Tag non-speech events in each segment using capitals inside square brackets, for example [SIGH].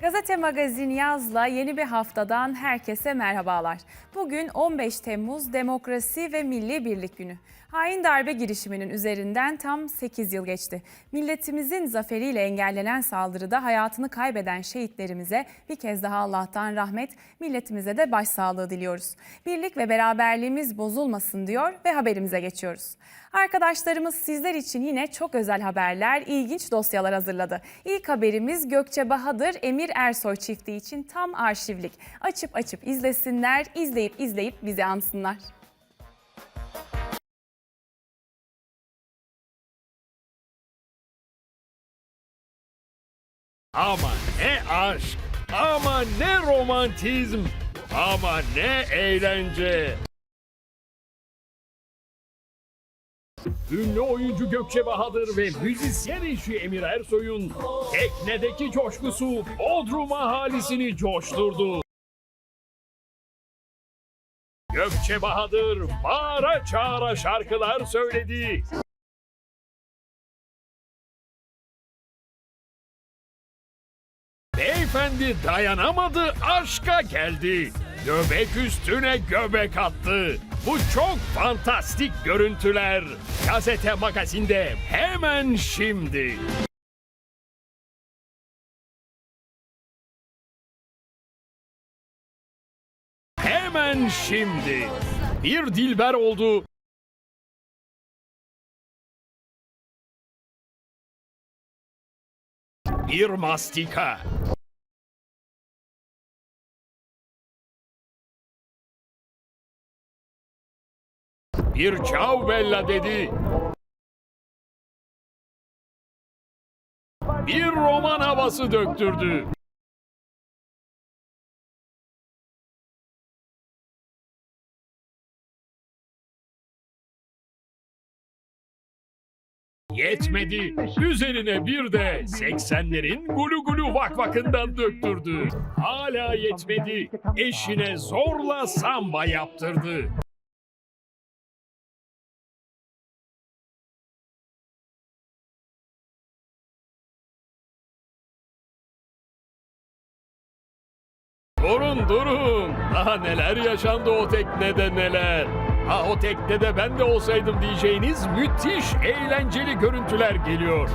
Gazete Magazin Yaz'la yeni bir haftadan herkese merhabalar. Bugün 15 Temmuz Demokrasi ve Milli Birlik Günü. Hain darbe girişiminin üzerinden tam 8 yıl geçti. Milletimizin zaferiyle engellenen saldırıda hayatını kaybeden şehitlerimize bir kez daha Allah'tan rahmet, milletimize de başsağlığı diliyoruz. Birlik ve beraberliğimiz bozulmasın diyor ve haberimize geçiyoruz. Arkadaşlarımız sizler için yine çok özel haberler, ilginç dosyalar hazırladı. İlk haberimiz Gökçe Bahadır, Emir Ersoy çifti için tam arşivlik. Açıp açıp izlesinler, izleyip izleyip bizi ansınlar. Ama ne aşk, ama ne romantizm, ama ne eğlence. Ünlü oyuncu Gökçe Bahadır ve müzisyen eşi Emir Ersoy'un teknedeki coşkusu Bodrum ahalisini coşturdu. Gökçe Bahadır bağıra çağıra şarkılar söyledi. Beyefendi dayanamadı, aşka geldi. Göbek üstüne göbek attı. Bu çok fantastik görüntüler. Gazete magazinde hemen şimdi. Hemen şimdi. Bir dilber oldu. Bir mastika. Bir çav bella dedi. Bir roman havası döktürdü. Yetmedi. Üzerine bir de 80'lerin gulu gulu vakvakından döktürdü. Hala yetmedi. Eşine zorla samba yaptırdı. Durun durun. Daha neler yaşandı o teknede neler. Ha o teknede ben de olsaydım diyeceğiniz müthiş eğlenceli görüntüler geliyor.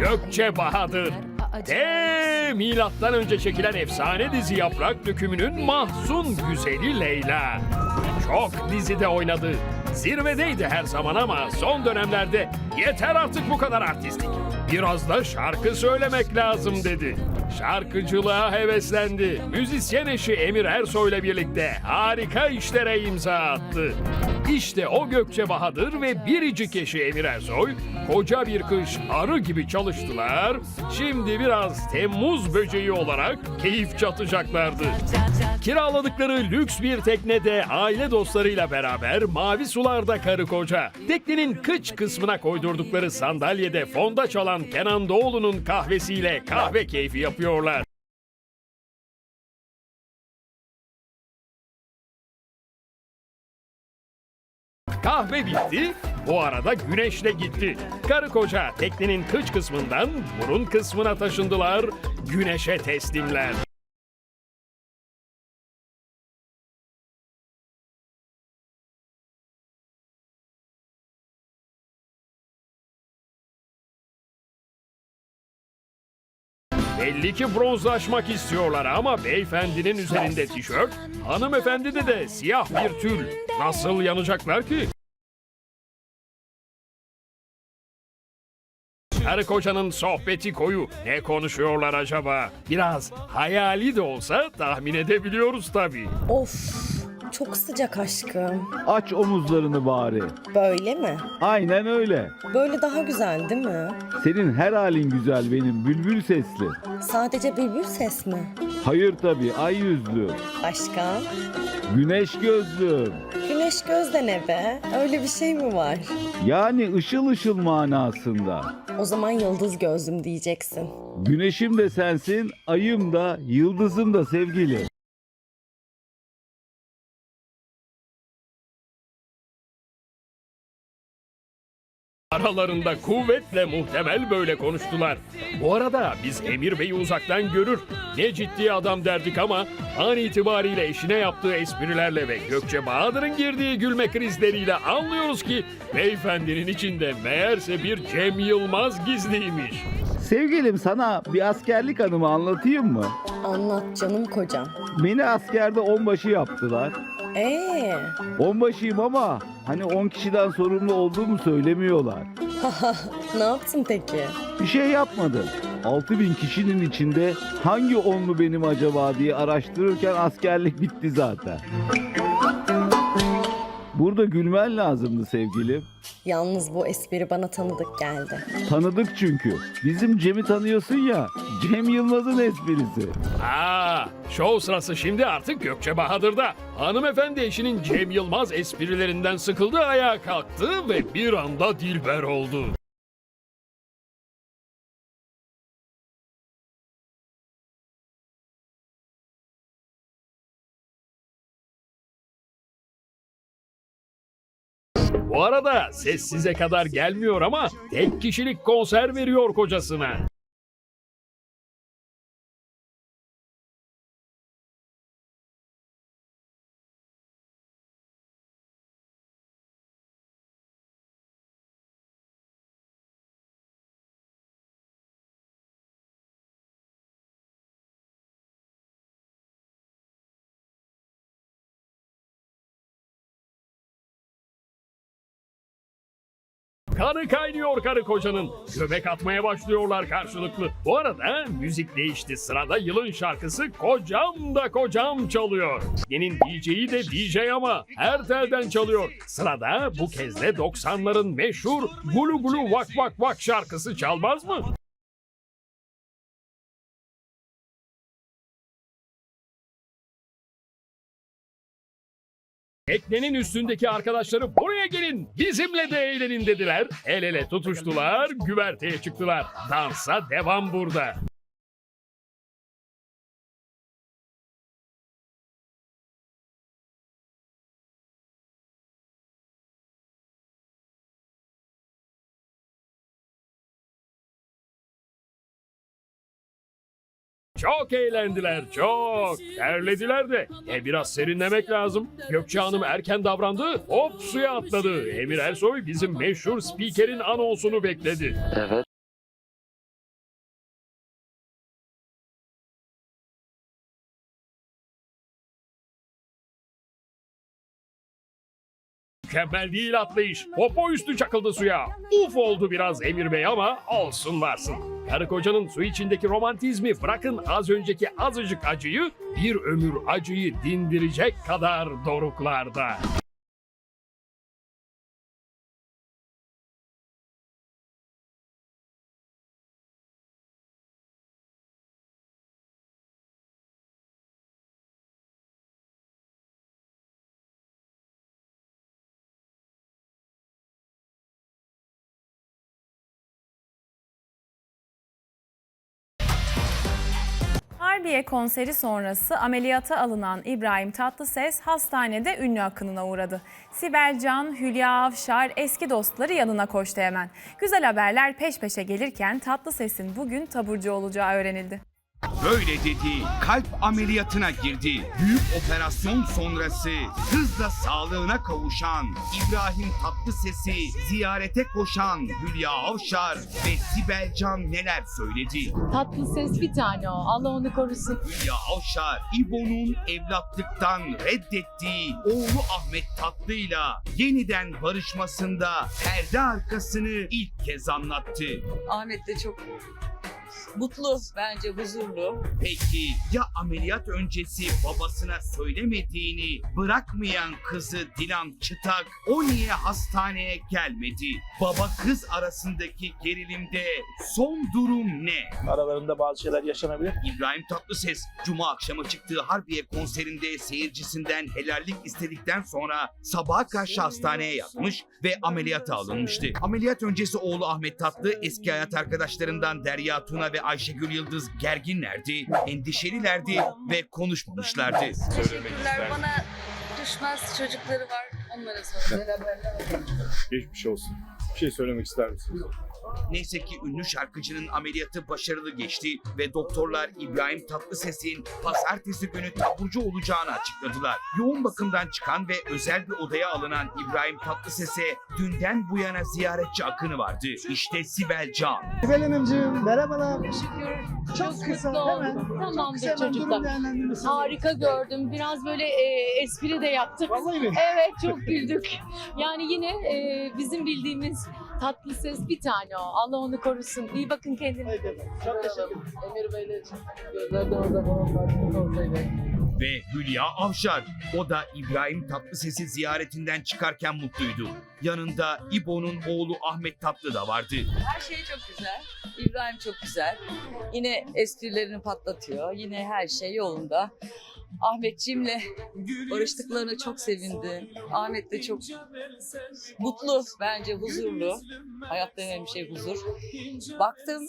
Gökçe Bahadır. De milattan önce çekilen efsane dizi Yaprak Dökümü'nün mahzun güzeli Leyla. Çok dizide oynadı. Zirvedeydi her zaman ama son dönemlerde yeter artık bu kadar artistik. Biraz da şarkı söylemek lazım dedi. Şarkıcılığa heveslendi. Müzisyen eşi Emir Ersoy'la birlikte harika işlere imza attı. İşte o Gökçe Bahadır ve biricik eşi Emir Ersoy koca bir kış arı gibi çalıştılar. Şimdi biraz Temmuz böceği olarak keyif çatacaklardı. Kiraladıkları lüks bir teknede aile dostlarıyla beraber mavi sularda karı koca. Teknenin kıç kısmına koydurdukları sandalyede fonda çalan Kenan Doğulu'nun kahvesiyle kahve keyfi yapıyorlar. Kahve bitti, bu arada güneşle gitti. Karı koca teknenin kıç kısmından burun kısmına taşındılar, güneşe teslimler. Belli ki bronzlaşmak istiyorlar ama beyefendinin üzerinde tişört, hanımefendide de siyah bir tül. Nasıl yanacaklar ki? Karı kocanın sohbeti koyu. Ne konuşuyorlar acaba? Biraz hayali de olsa tahmin edebiliyoruz tabii. Of çok sıcak aşkım. Aç omuzlarını bari. Böyle mi? Aynen öyle. Böyle daha güzel değil mi? Senin her halin güzel benim bülbül sesli. Sadece bülbül ses mi? Hayır tabii ay yüzlü. Başka? Güneş gözlü. Güneş gözde ne be? Öyle bir şey mi var? Yani ışıl ışıl manasında. O zaman yıldız gözlüm diyeceksin. Güneşim de sensin, ayım da, yıldızım da sevgili. Aralarında kuvvetle muhtemel böyle konuştular. Bu arada biz Emir Bey'i uzaktan görür. Ne ciddi adam derdik ama an itibariyle eşine yaptığı esprilerle ve Gökçe Bahadır'ın girdiği gülme krizleriyle anlıyoruz ki beyefendinin içinde meğerse bir Cem Yılmaz gizliymiş. Sevgilim sana bir askerlik anımı anlatayım mı? Anlat canım kocam. Beni askerde onbaşı yaptılar. Ee, Onbaşıyım ama hani 10 kişiden sorumlu olduğumu söylemiyorlar. [LAUGHS] ne yaptın peki? Bir şey yapmadım. 6000 kişinin içinde hangi onlu benim acaba diye araştırırken askerlik bitti zaten. Burada gülmen lazımdı sevgilim. Yalnız bu espri bana tanıdık geldi. Tanıdık çünkü. Bizim Cem'i tanıyorsun ya. Cem Yılmaz'ın esprisi. Aa, şov sırası şimdi artık Gökçe Bahadır'da. Hanımefendi eşinin Cem Yılmaz esprilerinden sıkıldı ayağa kalktı ve bir anda dilber oldu. Arada ses size kadar gelmiyor ama tek kişilik konser veriyor kocasına. Kanı kaynıyor karı kocanın. Göbek atmaya başlıyorlar karşılıklı. Bu arada müzik değişti. Sırada yılın şarkısı Kocam da Kocam çalıyor. Yenin DJ'i de DJ ama her telden çalıyor. Sırada bu kez de 90'ların meşhur Gulu Gulu Vak Vak Vak şarkısı çalmaz mı? Teknenin üstündeki arkadaşları buraya gelin bizimle de eğlenin dediler. El ele tutuştular güverteye çıktılar. Dansa devam burada. Çok eğlendiler, çok. Terlediler de. E biraz serinlemek lazım. Gökçe Hanım erken davrandı, hop suya atladı. Emir Ersoy bizim meşhur spikerin anonsunu bekledi. Mükemmel değil atlayış. Popo üstü çakıldı suya. Uf oldu biraz Emir Bey ama olsun varsın. Karı kocanın su içindeki romantizmi bırakın az önceki azıcık acıyı bir ömür acıyı dindirecek kadar doruklarda. Harbiye konseri sonrası ameliyata alınan İbrahim Tatlıses hastanede ünlü akınına uğradı. Sibel Can, Hülya Avşar eski dostları yanına koştu hemen. Güzel haberler peş peşe gelirken Tatlıses'in bugün taburcu olacağı öğrenildi. Böyle dedi, kalp ameliyatına girdi. Büyük operasyon sonrası hızla sağlığına kavuşan İbrahim Tatlıses'i ziyarete koşan Hülya Avşar ve Sibel Can neler söyledi? Tatlı ses bir tane o. Allah onu korusun. Hülya Avşar, İbo'nun evlatlıktan reddettiği oğlu Ahmet Tatlı'yla yeniden barışmasında perde arkasını ilk kez anlattı. Ahmet de çok mutlu bence huzurlu. Peki ya ameliyat öncesi babasına söylemediğini bırakmayan kızı Dilan Çıtak o niye hastaneye gelmedi? Baba kız arasındaki gerilimde son durum ne? aralarında bazı şeyler yaşanabilir. İbrahim Tatlıses Cuma akşamı çıktığı Harbiye konserinde seyircisinden helallik istedikten sonra sabaha karşı hastaneye yatmış ve ameliyata alınmıştı. Ameliyat öncesi oğlu Ahmet Tatlı eski hayat arkadaşlarından Derya Tuna ve Ayşegül Yıldız gerginlerdi, endişelilerdi ve konuşmamışlardı. Teşekkürler bana düşmez çocukları var onlara sorun. Geçmiş olsun. Bir şey söylemek ister misiniz? Neyse ki ünlü şarkıcının ameliyatı başarılı geçti ve doktorlar İbrahim Tatlıses'in pazartesi günü taburcu olacağını açıkladılar. Yoğun bakımdan çıkan ve özel bir odaya alınan İbrahim Tatlıses'e dünden bu yana ziyaretçi akını vardı. İşte Sibel Can. Sibel Hanımcığım merhabalar. Şükür. Çok Çok kısa, mutlu oldum. hemen. Çok Tamamdır çocuklar. Harika gördüm. Biraz böyle e, espri de yaptık. Vallahi mi? Evet çok güldük. Yani yine e, bizim bildiğimiz tatlı ses bir tane o. Allah onu korusun. İyi bakın kendine. Haydi. Çok teşekkür ederim. Emir Bey'le gözlerden o zaman farkında olsaydı. Ve Hülya Avşar. O da İbrahim Tatlıses'i ziyaretinden çıkarken mutluydu. Yanında İbo'nun oğlu Ahmet Tatlı da vardı. Her şey çok güzel. İbrahim çok güzel. Yine esprilerini patlatıyor. Yine her şey yolunda. Ahmetciğimle barıştıklarına çok sevindim. Ahmet de çok mutlu bence huzurlu. Hayatta en önemli şey huzur. Baktım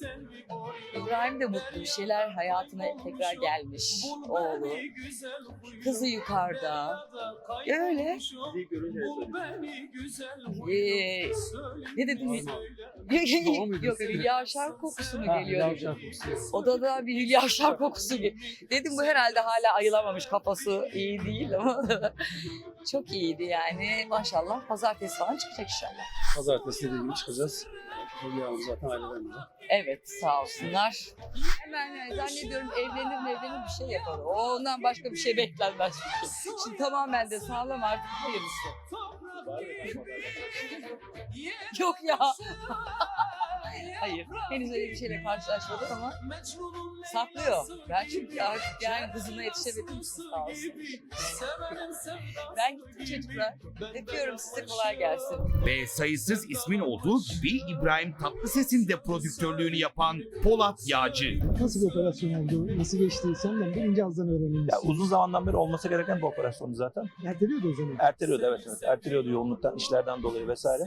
İbrahim de mutlu bir şeyler hayatına tekrar gelmiş oğlu. Kızı yukarıda. Öyle. Ee, ne dedim? [LAUGHS] Yok Hülya Avşar kokusunu geliyor dedim. Odada bir Hülya Avşar kokusu. Dedim bu herhalde hala ayılamamış kafası iyi değil ama [LAUGHS] çok iyiydi yani maşallah pazartesi falan çıkacak inşallah. Pazartesi dediğim gibi çıkacağız. Hülya Hanım zaten aileden biri. Evet sağ olsunlar. Hemen yani zannediyorum evlenir evlenir bir şey yapar. Ondan başka bir şey beklenmez çünkü. Şimdi tamamen de sağlam artık hayırlısı. Yok ya. [LAUGHS] Hayır. Henüz öyle bir şeyle karşılaşmadım ama saklıyor. Ben çünkü artık yani kızıma yetişemedim sağ olsun. Ben gittim çocuklar. Öpüyorum size kolay gelsin. Ve sayısız ismin olduğu gibi İbrahim Tatlıses'in de prodüktörlüğünü yapan Polat Yağcı. Nasıl bir operasyon oldu? Nasıl geçti? Senden de ince ağızdan öğrenelim. Ya uzun zamandan beri olması gereken bir operasyondu zaten. Erteliyordu o zaman. Erteliyordu evet evet. Erteliyordu yoğunluktan, işlerden dolayı vesaire.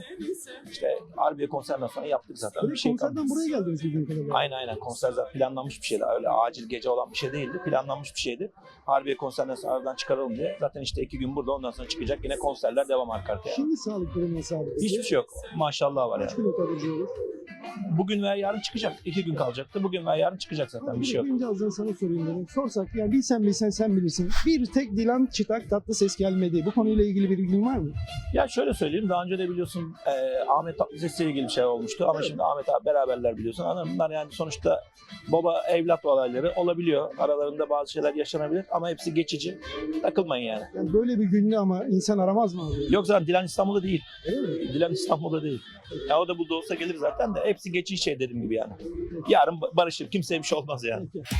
İşte Harbiye konserden sonra yaptık zaten. Böyle bir şey konserden buraya geldiniz bildiğim kadarıyla. Aynen aynen. Konser zaten planlanmış bir şeydi. Öyle acil gece olan bir şey değildi. Planlanmış bir şeydi. Harbiye konserden sonra aradan çıkaralım diye. Zaten işte iki gün burada ondan sonra çıkacak. Yine konserler devam arka arkaya. Şimdi sağlık durumu nasıl abi? Hiçbir şey yok. Maşallah var Kaç yani. kilo taburcu olur? Bugün veya yarın çıkacak. İki gün kalacaktı. Bugün veya yarın çıkacak zaten. Bir şey yok. İnce ağızdan sana sorayım dedim. Sorsak ya bilsen bilsen sen bilirsin. Bir tek Dilan Çıtak tatlı ses gelmedi. Bu konuyla ilgili bir bilgin var mı? Ya şöyle söyleyeyim daha önce de biliyorsun e, Ahmet Tatlıses'le ilgili bir şey olmuştu ama Evet. şimdi Ahmet abi beraberler biliyorsun. Anladın? Bunlar yani sonuçta baba evlat olayları olabiliyor. Aralarında bazı şeyler yaşanabilir ama hepsi geçici. Takılmayın yani. Yani böyle bir günde ama insan aramaz mı? Yok zaten Dilan İstanbul'da değil. Mi? Dilan İstanbul'da değil. Ya o da burada olsa gelir zaten de hepsi geçici şey dediğim gibi yani. Yarın ba- barışır. Kimseye bir şey olmaz yani. Peki.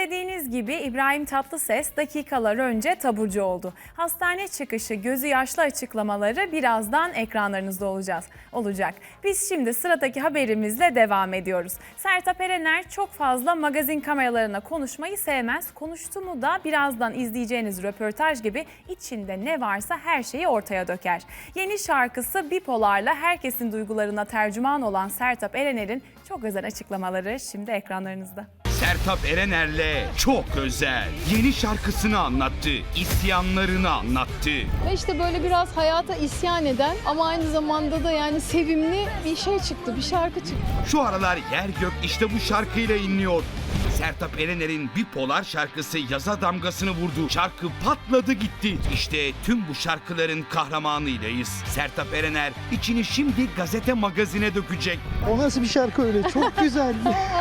İzlediğiniz gibi İbrahim Tatlıses dakikalar önce taburcu oldu. Hastane çıkışı gözü yaşlı açıklamaları birazdan ekranlarınızda olacağız, olacak. Biz şimdi sıradaki haberimizle devam ediyoruz. Sertab Erener çok fazla magazin kameralarına konuşmayı sevmez. Konuştu mu da birazdan izleyeceğiniz röportaj gibi içinde ne varsa her şeyi ortaya döker. Yeni şarkısı Bipolar'la herkesin duygularına tercüman olan Sertab Erener'in çok özel açıklamaları şimdi ekranlarınızda. Sertab Erener'le çok özel yeni şarkısını anlattı. isyanlarını anlattı. Ve işte böyle biraz hayata isyan eden ama aynı zamanda da yani sevimli bir şey çıktı. Bir şarkı çıktı. Şu aralar yer gök işte bu şarkıyla inliyor. Sertab Erener'in bipolar şarkısı yaza damgasını vurdu. Şarkı patladı gitti. İşte tüm bu şarkıların kahramanıylayız. Sertab Erener içini şimdi gazete magazine dökecek. O nasıl bir şarkı öyle? Çok [LAUGHS] güzel.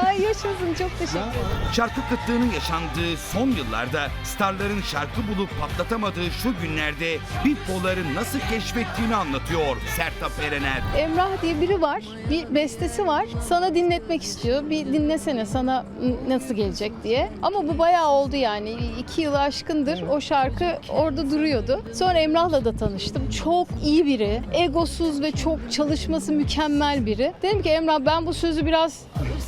Ay yaşasın çok teşekkür ederim. Şarkı kıtlığının yaşandığı son yıllarda starların şarkı bulup patlatamadığı şu günlerde bipoları nasıl keşfettiğini anlatıyor Sertab Erener. Emrah diye biri var. Bir bestesi var. Sana dinletmek istiyor. Bir dinlesene sana nasıl gelecek diye. Ama bu bayağı oldu yani. iki yılı aşkındır o şarkı orada duruyordu. Sonra Emrah'la da tanıştım. Çok iyi biri. Egosuz ve çok çalışması mükemmel biri. Dedim ki Emrah ben bu sözü biraz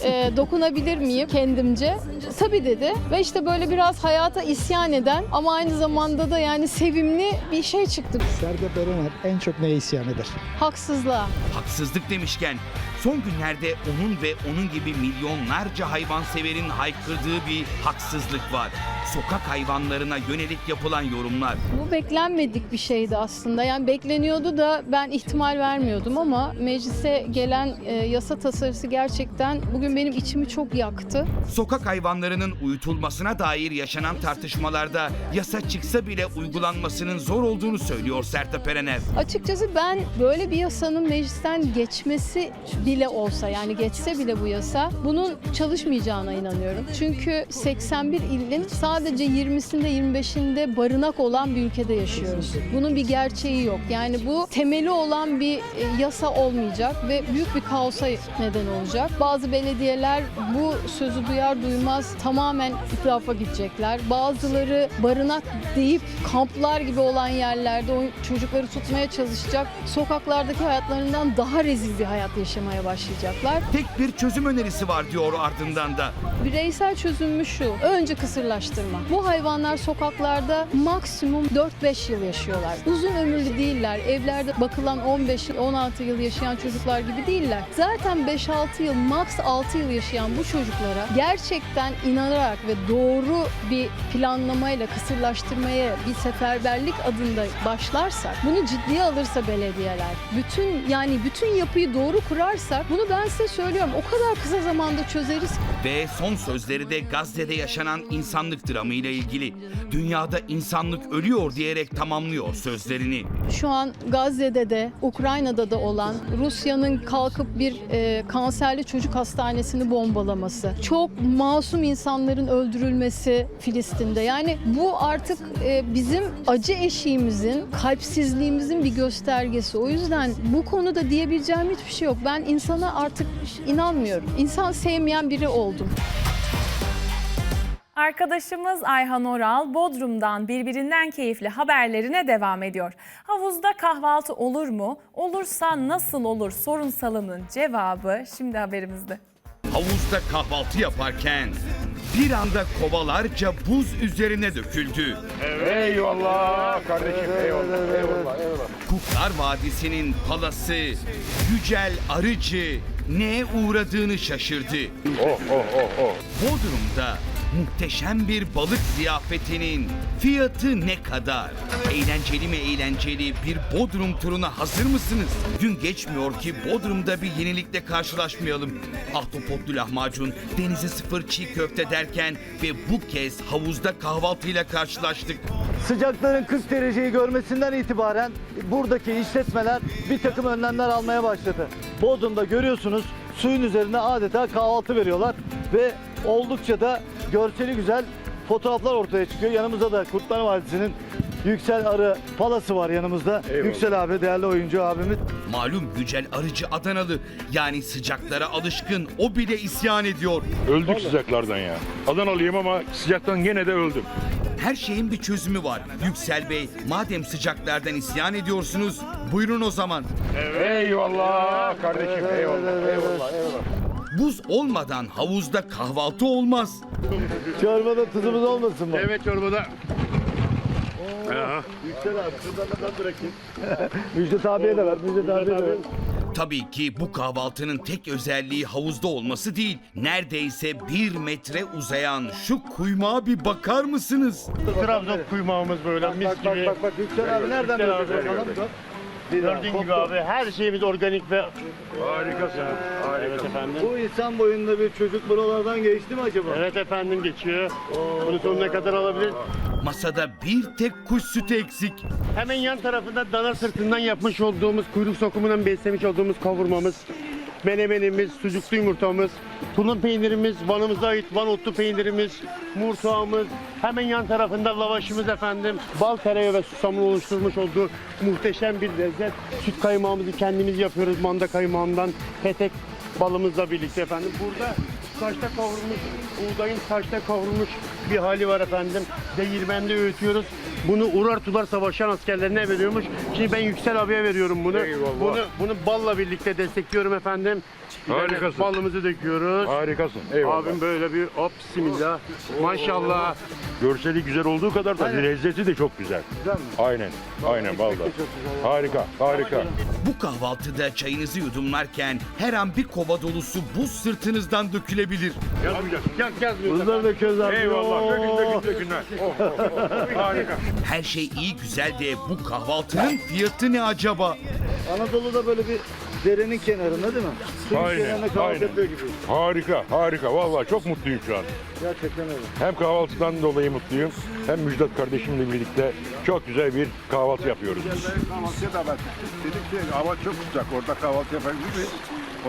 e, dokunabilir miyim kendimce? Tabii dedi. Ve işte böyle biraz hayata isyan eden ama aynı zamanda da yani sevimli bir şey çıktı. Sertab Erener en çok neye isyan eder? Haksızlığa. Haksızlık demişken Son günlerde onun ve onun gibi milyonlarca hayvanseverin haykırdığı bir haksızlık var. Sokak hayvanlarına yönelik yapılan yorumlar. Bu beklenmedik bir şeydi aslında. Yani bekleniyordu da ben ihtimal vermiyordum ama meclise gelen e, yasa tasarısı gerçekten bugün benim içimi çok yaktı. Sokak hayvanlarının uyutulmasına dair yaşanan tartışmalarda yasa çıksa bile uygulanmasının zor olduğunu söylüyor Sertab Erener. Açıkçası ben böyle bir yasanın meclisten geçmesi bile olsa yani geçse bile bu yasa bunun çalışmayacağına inanıyorum. Çünkü 81 ilin sadece 20'sinde 25'inde barınak olan bir ülkede yaşıyoruz. Bunun bir gerçeği yok. Yani bu temeli olan bir e, yasa olmayacak ve büyük bir kaosa neden olacak. Bazı belediyeler bu sözü duyar duymaz tamamen itrafa gidecekler. Bazıları barınak deyip kamplar gibi olan yerlerde o çocukları tutmaya çalışacak. Sokaklardaki hayatlarından daha rezil bir hayat yaşamaya başlayacaklar. Tek bir çözüm önerisi var diyor ardından da. Bireysel çözümü şu. Önce kısırlaştırma. Bu hayvanlar sokaklarda maksimum 4-5 yıl yaşıyorlar. Uzun ömürlü değiller. Evlerde bakılan 15 yıl, 16 yıl yaşayan çocuklar gibi değiller. Zaten 5-6 yıl, maks 6 yıl yaşayan bu çocuklara gerçekten inanarak ve doğru bir planlamayla kısırlaştırmaya bir seferberlik adında başlarsak, bunu ciddiye alırsa belediyeler, bütün yani bütün yapıyı doğru kurarsak, bunu ben size söylüyorum o kadar kısa zamanda çözeriz Ve son sözleri de Gazze'de yaşanan insanlık dramı ile ilgili. Dünyada insanlık ölüyor diyerek tamamlıyor sözlerini. Şu an Gazze'de de Ukrayna'da da olan Rusya'nın kalkıp bir e, kanserli çocuk hastanesini bombalaması, çok masum insanların öldürülmesi Filistin'de. Yani bu artık e, bizim acı eşiğimizin, kalpsizliğimizin bir göstergesi. O yüzden bu konuda diyebileceğim hiçbir şey yok. Ben insana artık inanmıyorum. İnsan sevmeyen biri oldum. Arkadaşımız Ayhan Oral Bodrum'dan birbirinden keyifli haberlerine devam ediyor. Havuzda kahvaltı olur mu? Olursa nasıl olur sorunsalının cevabı şimdi haberimizde. Havuzda kahvaltı yaparken bir anda kovalarca buz üzerine döküldü. Eyvallah kardeşim eyvallah eyvallah eyvallah. Kuklar Vadisi'nin palası Yücel Arıcı neye uğradığını şaşırdı. Oh oh oh oh. Bodrum'da muhteşem bir balık ziyafetinin fiyatı ne kadar? Eğlenceli mi eğlenceli bir Bodrum turuna hazır mısınız? Gün geçmiyor ki Bodrum'da bir yenilikle karşılaşmayalım. Ahtapotlu lahmacun, denize sıfır çiğ köfte derken ve bu kez havuzda kahvaltıyla karşılaştık. Sıcakların 40 dereceyi görmesinden itibaren buradaki işletmeler bir takım önlemler almaya başladı. Bodrum'da görüyorsunuz suyun üzerine adeta kahvaltı veriyorlar ve oldukça da görseli güzel fotoğraflar ortaya çıkıyor. Yanımızda da Kurtlar Vadisi'nin Yüksel Arı Palası var yanımızda. Eyvallah. Yüksel abi değerli oyuncu abimiz. Malum Yücel Arıcı Adanalı yani sıcaklara alışkın o bile isyan ediyor. Öldük sıcaklardan ya. Adanalıyım ama sıcaktan gene de öldüm. Her şeyin bir çözümü var. Yüksel Bey madem sıcaklardan isyan ediyorsunuz buyurun o zaman. Eyvallah kardeşim eyvallah eyvallah eyvallah. Buz olmadan havuzda kahvaltı olmaz. Çorbada tuzumuz olmasın mı? Evet çorbada. Yüksel abi şuradan da ben bırakayım. [LAUGHS] Müjdet abiye de ver. Müjdet abiye de ver. Tabii ki bu kahvaltının tek özelliği havuzda olması değil. Neredeyse bir metre uzayan şu kuymağa bir bakar mısınız? Trabzon kuymağımız böyle mis Bak bak gibi. bak bak Yüksel abi nereden Yüksel abi, Bakalım. Gördüğün gibi abi her şeyimiz organik ve harikasın. Evet efendim. Bu insan boyunda bir çocuk buralardan geçti mi acaba? Evet efendim geçiyor. Bunu sonuna kadar alabilir. Masada bir tek kuş sütü eksik. Hemen yan tarafında dana sırtından yapmış olduğumuz, kuyruk sokumundan beslemiş olduğumuz kavurmamız, menemenimiz, sucuklu yumurtamız, tulum peynirimiz, Van'ımıza ait Van otlu peynirimiz, murtağımız, hemen yan tarafında lavaşımız efendim, bal tereyağı ve susamın oluşturmuş olduğu muhteşem bir lezzet. Süt kaymağımızı kendimiz yapıyoruz manda kaymağından, petek balımızla birlikte efendim. Burada taşta kavrulmuş, buğdayın taşta kavrulmuş bir hali var efendim. Değirmende öğütüyoruz. Bunu Urartular savaşan askerlerine veriyormuş. Şimdi ben Yüksel abiye veriyorum bunu. Bunu bunu balla birlikte destekliyorum efendim. Harikasın. Ballımızı döküyoruz. Harikasın. Abim böyle bir hop bismillah. Maşallah. Görseli güzel olduğu kadar da Aynen. lezzeti de çok güzel. Güzel mi? Aynen. Aynen vallahi. Harika, harika. Bu kahvaltıda çayınızı yudumlarken her an bir kova dolusu buz sırtınızdan dökülebilir. Yazmayacak. Yaz yazmıyoruz. Bunları da köz abi. Eyvallah. Dökün, dökün, dökünler. Oh, oh, oh. Harika. Her şey iyi güzel de bu kahvaltının fiyatı ne acaba? Anadolu'da böyle bir derenin kenarında değil mi? Suyun Aynen, kenarında kahvaltı aynen. yapıyor gibi. Harika, harika. Vallahi çok mutluyum şu an. Gerçekten öyle. Hem kahvaltıdan dolayı mutluyum, hem Müjdat kardeşimle birlikte çok güzel bir kahvaltı yapıyoruz. Kahvaltıya davet Dedik ki hava çok sıcak orada kahvaltı yapabilir miyiz?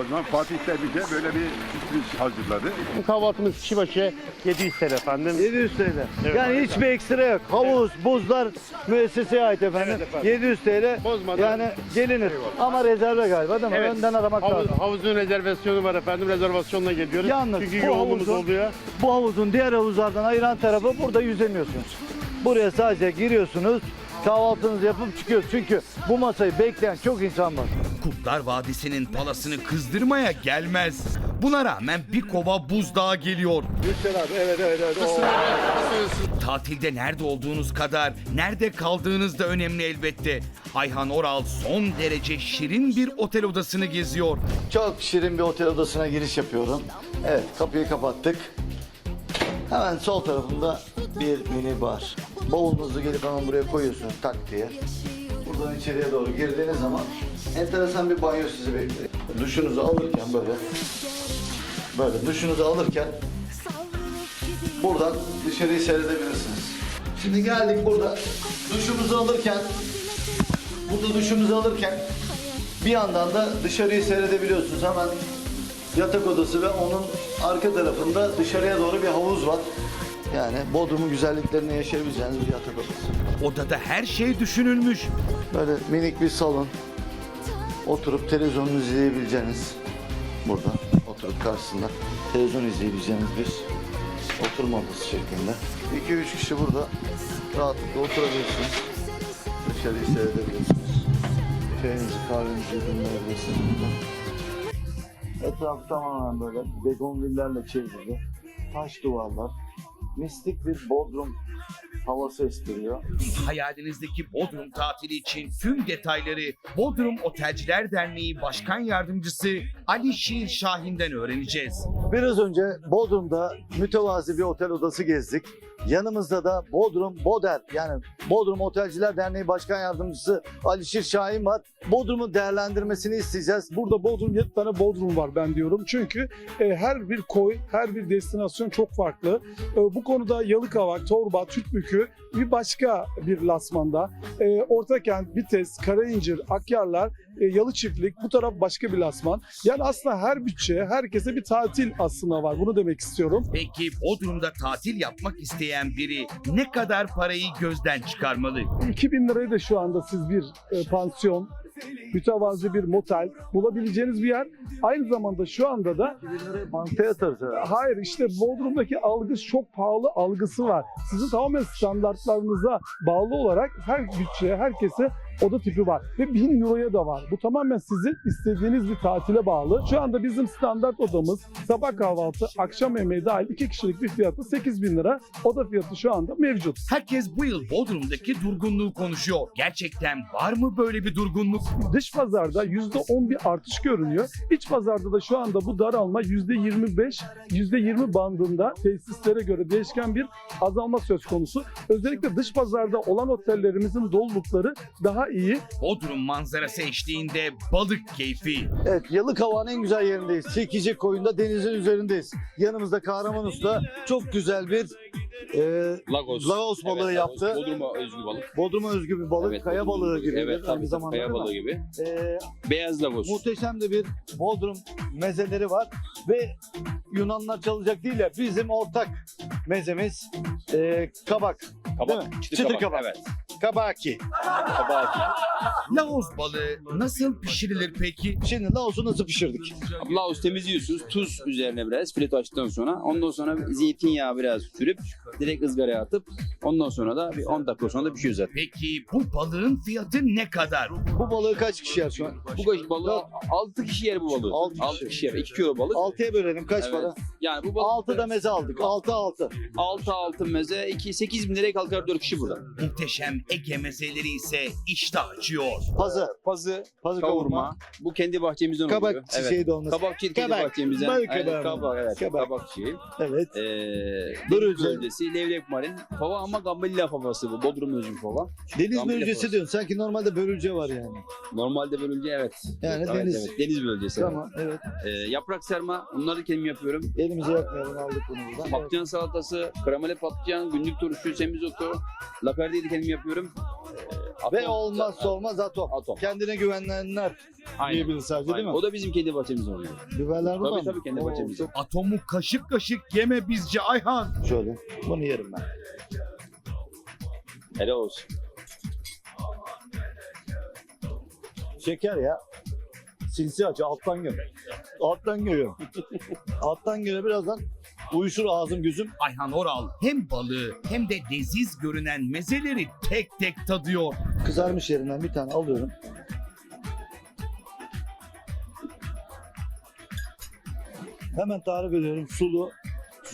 O zaman Fatih de bize böyle bir sürpriz hazırladı. Bu kahvaltımız kişi başı 700 TL efendim. 700 TL. Evet. yani hiçbir ekstra yok. Havuz, buzlar müesseseye ait efendim. Evet efendim. 700 TL. Bozmadan. Yani gelinir. Ama rezerve galiba değil mi? Evet. Önden aramak Havuz, lazım. havuzun rezervasyonu var efendim. Rezervasyonla geliyoruz. Yalnız Çünkü bu havuzun- oluyor. Bu havuzun diğer havuzlardan ayıran tarafı burada yüzemiyorsunuz. Buraya sadece giriyorsunuz, kahvaltınızı yapıp çıkıyorsunuz. Çünkü bu masayı bekleyen çok insan var. Kurtlar Vadisi'nin palasını kızdırmaya gelmez. Buna rağmen bir kova buz daha geliyor. Yüksel abi evet evet evet. Tatilde nerede olduğunuz kadar nerede kaldığınız da önemli elbette. Ayhan Oral son derece şirin bir otel odasını geziyor. Çok şirin bir otel odasına giriş yapıyorum. Evet kapıyı kapattık. Hemen sol tarafında bir mini bar. Bavulunuzu gelip hemen buraya koyuyorsunuz tak diye. Buradan içeriye doğru girdiğiniz zaman enteresan bir banyo sizi bekliyor. Duşunuzu alırken böyle böyle duşunuzu alırken buradan dışarıyı seyredebilirsiniz. Şimdi geldik burada duşumuzu alırken burada duşumuzu alırken bir yandan da dışarıyı seyredebiliyorsunuz. Hemen yatak odası ve onun arka tarafında dışarıya doğru bir havuz var. Yani Bodrum'un güzelliklerini yaşayabileceğiniz bir yatak odası. Odada her şey düşünülmüş. Böyle minik bir salon. Oturup televizyon izleyebileceğiniz burada oturup karşısında televizyon izleyebileceğiniz bir oturma odası şeklinde. 2-3 kişi burada rahatlıkla oturabilirsiniz. Dışarıyı seyredebilirsiniz. Çayınızı kahvenizi yudumlayabilirsiniz burada. Etrafı tamamen böyle begonvillerle çevrili. Taş duvarlar. Mistik bir Bodrum havası estiriyor. Hayalinizdeki Bodrum tatili için tüm detayları Bodrum Otelciler Derneği Başkan Yardımcısı Ali Şiir Şahin'den öğreneceğiz. Biraz önce Bodrum'da mütevazi bir otel odası gezdik. Yanımızda da Bodrum Boder yani Bodrum Otelciler Derneği Başkan Yardımcısı Alişir Şahin var. Bodrum'u değerlendirmesini isteyeceğiz. Burada Bodrum 7 tane Bodrum var ben diyorum. Çünkü e, her bir koy, her bir destinasyon çok farklı. E, bu konuda Yalıkavak, Torba, Tütbükü bir başka bir lasmanda. E, Ortakent, Bites, Karaincir, Akyarlar, e, Yalı Çiftlik bu taraf başka bir lasman. Yani aslında her bütçe, herkese bir tatil aslında var. Bunu demek istiyorum. Peki Bodrum'da tatil yapmak isteyen biri ne kadar parayı gözden çıkarmalı? 2000 liraya da şu anda siz bir e, pansiyon, mütevazi bir motel bulabileceğiniz bir yer. Aynı zamanda şu anda da Bankaya herhalde. Hayır işte Bodrum'daki algı çok pahalı algısı var. Sizin tamamen standartlarınıza bağlı olarak her bütçeye, herkese oda tipi var. Ve 1000 euroya da var. Bu tamamen sizin istediğiniz bir tatile bağlı. Şu anda bizim standart odamız sabah kahvaltı, akşam yemeği dahil 2 kişilik bir fiyatı 8000 lira. Oda fiyatı şu anda mevcut. Herkes bu yıl Bodrum'daki durgunluğu konuşuyor. Gerçekten var mı böyle bir durgunluk? Dış pazarda %10 bir artış görünüyor. İç pazarda da şu anda bu daralma %25, %20 bandında tesislere göre değişken bir azalma söz konusu. Özellikle dış pazarda olan otellerimizin dolulukları daha iyi. Bodrum manzarası eşliğinde balık keyfi. Evet Yalıkavak'ın en güzel yerindeyiz. Çekici koyunda denizin üzerindeyiz. Yanımızda Kahraman Usta çok güzel bir e, Lagos. Lagos balığı Evet, yaptı. Lagos. Bodrum'a özgü balık. Bodrum'a özgü bir balık. Evet, kaya balığı gibi. Evet, aynı tabii, zamanda. kaya balığı gibi. E, Beyaz Lagos. muhteşem de bir Bodrum mezeleri var ve Yunanlar çalacak değil ya bizim ortak mezemiz e, kabak. Kabak, Değil mi? çıtır, Çıtır kabak. kabak. Evet. Kabaki. Laos balığı nasıl pişirilir peki? Şimdi Laos'u nasıl pişirdik? Laos temizliyorsunuz. Tuz üzerine biraz fileto açtıktan sonra. Ondan sonra zeytinyağı biraz sürüp direkt ızgaraya atıp ondan sonra da bir 10 dakika sonra da pişiyor zaten. Peki bu balığın fiyatı ne kadar? Bu balığı kaç kişi yer şu an? Bu kaşık balığı 6 kişi yer bu balığı. Altı kişi. 6 kişi yer. 2 kilo balık. 6'ya bölelim kaç Evet. para? Yani bu balık 6 da meze aldık. 6 6. 6 altın meze 2 8 bin liraya kalkar 4 kişi burada. Muhteşem Ege mezeleri ise iştah açıyor. Pazı. Pazı, Pazı kavurma. kavurma. Bu kendi bahçemizden Kabak oluyor. Evet. çiçeği de olması. Kabakçı kendi Kabak. bahçemizden. Balık Aynen, kabağı. kabak, evet. Kabak. Kabak çiçeği. Evet. Ee, Börülce. Deniz bölgesi, levrek marin. Fava ama gambella favası bu. Bodrum özüm fava. Deniz bölgesi favası. diyorsun. Sanki normalde börülce var yani. Normalde bölünce evet. Yani evet, deniz. Evet, deniz bölgesi. evet. Tamam evet. Ee, yaprak serma. Bunları da kendim yapıyorum. Elimize yakmayalım aldık bunu buradan. Patlıcan salatası, kremale patlıcan, günlük turşu, semizotu. Laperdeyi de kendim yapıyorum. Ee, atom- Ve olmazsa olmaz atom. Atom. Kendine güvenenler Aynen. diyebilir sadece değil Aynen. mi? O da bizim kendi bahçemizden oluyor. Biberler burada Tabii mı? tabii kendi Oo, bahçemizden. Atomu kaşık kaşık yeme bizce Ayhan. çok- Şöyle. Bunu yerim ben. Helal olsun. Şeker ya. Sinsi açı alttan gör. Alttan görüyorum. [LAUGHS] alttan göre birazdan uyuşur ağzım gözüm. Ayhan Oral hem balığı hem de leziz görünen mezeleri tek tek tadıyor. Kızarmış yerinden bir tane alıyorum. Hemen tarif ediyorum. Sulu,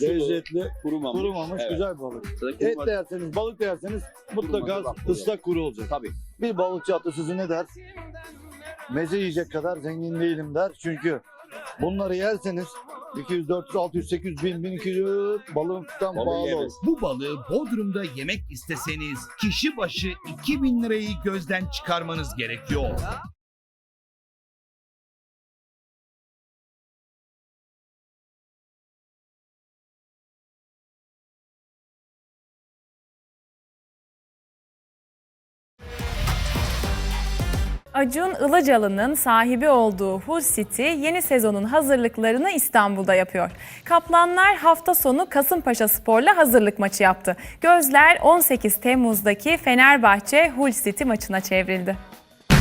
lezzetli, Kurumamış. kurumamış Evet. güzel bir balık. Et de yerseniz, balık da yerseniz mutlaka ıslak kuru olacak. Tabii. Bir balıkçı atasözü ne der? Meze yiyecek kadar zengin değilim der. Çünkü bunları yerseniz 200, 400, 600, 800, 1000, 1200 balığından Balığı pahalı olur. yeriz. Bu balığı Bodrum'da yemek isteseniz kişi başı 2000 lirayı gözden çıkarmanız gerekiyor. Acun Ilıcalı'nın sahibi olduğu Hull City yeni sezonun hazırlıklarını İstanbul'da yapıyor. Kaplanlar hafta sonu Kasımpaşa Spor'la hazırlık maçı yaptı. Gözler 18 Temmuz'daki Fenerbahçe Hull City maçına çevrildi.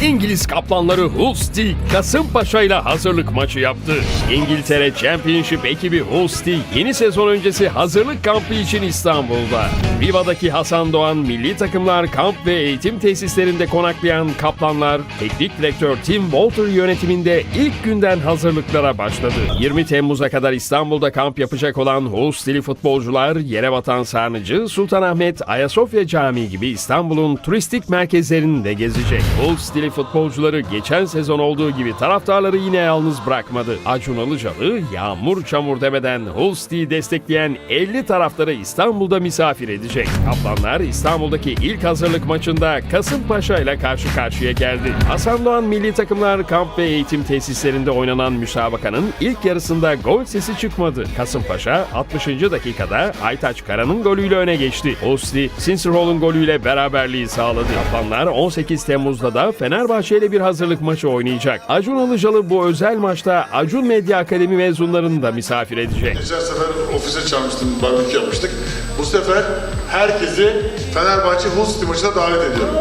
İngiliz kaplanları Hull City Kasımpaşa ile hazırlık maçı yaptı. İngiltere Championship ekibi Hull City yeni sezon öncesi hazırlık kampı için İstanbul'da. Riva'daki Hasan Doğan milli takımlar kamp ve eğitim tesislerinde konaklayan kaplanlar teknik direktör Tim Walter yönetiminde ilk günden hazırlıklara başladı. 20 Temmuz'a kadar İstanbul'da kamp yapacak olan Hull City'li futbolcular Yerebatan Sarnıcı, Sultanahmet, Ayasofya Camii gibi İstanbul'un turistik merkezlerini de gezecek. Hull City'li futbolcuları geçen sezon olduğu gibi taraftarları yine yalnız bırakmadı. Acun Ilıcalı yağmur çamur demeden Hull City'yi destekleyen 50 taraftarı İstanbul'da misafir edecek. Kaplanlar İstanbul'daki ilk hazırlık maçında Kasımpaşa ile karşı karşıya geldi. Hasan Doğan milli takımlar kamp ve eğitim tesislerinde oynanan müsabakanın ilk yarısında gol sesi çıkmadı. Kasımpaşa 60. dakikada Aytaç Kara'nın golüyle öne geçti. Hull City, Sincerhol'un golüyle beraberliği sağladı. Kaplanlar 18 Temmuz'da da Fenerbahçe ile bir hazırlık maçı oynayacak. Acun Ilıcalı bu özel maçta Acun Medya Akademi mezunlarını da misafir edecek. Geçen sefer ofise çağırmıştım, barbekü yapmıştık. Bu sefer herkesi Fenerbahçe Hull City maçına davet ediyorum.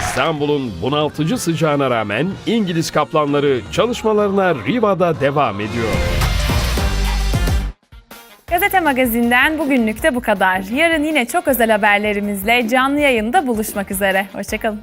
İstanbul'un bunaltıcı sıcağına rağmen İngiliz kaplanları çalışmalarına Riva'da devam ediyor. Gazete Magazin'den bugünlük de bu kadar. Yarın yine çok özel haberlerimizle canlı yayında buluşmak üzere. Hoşçakalın.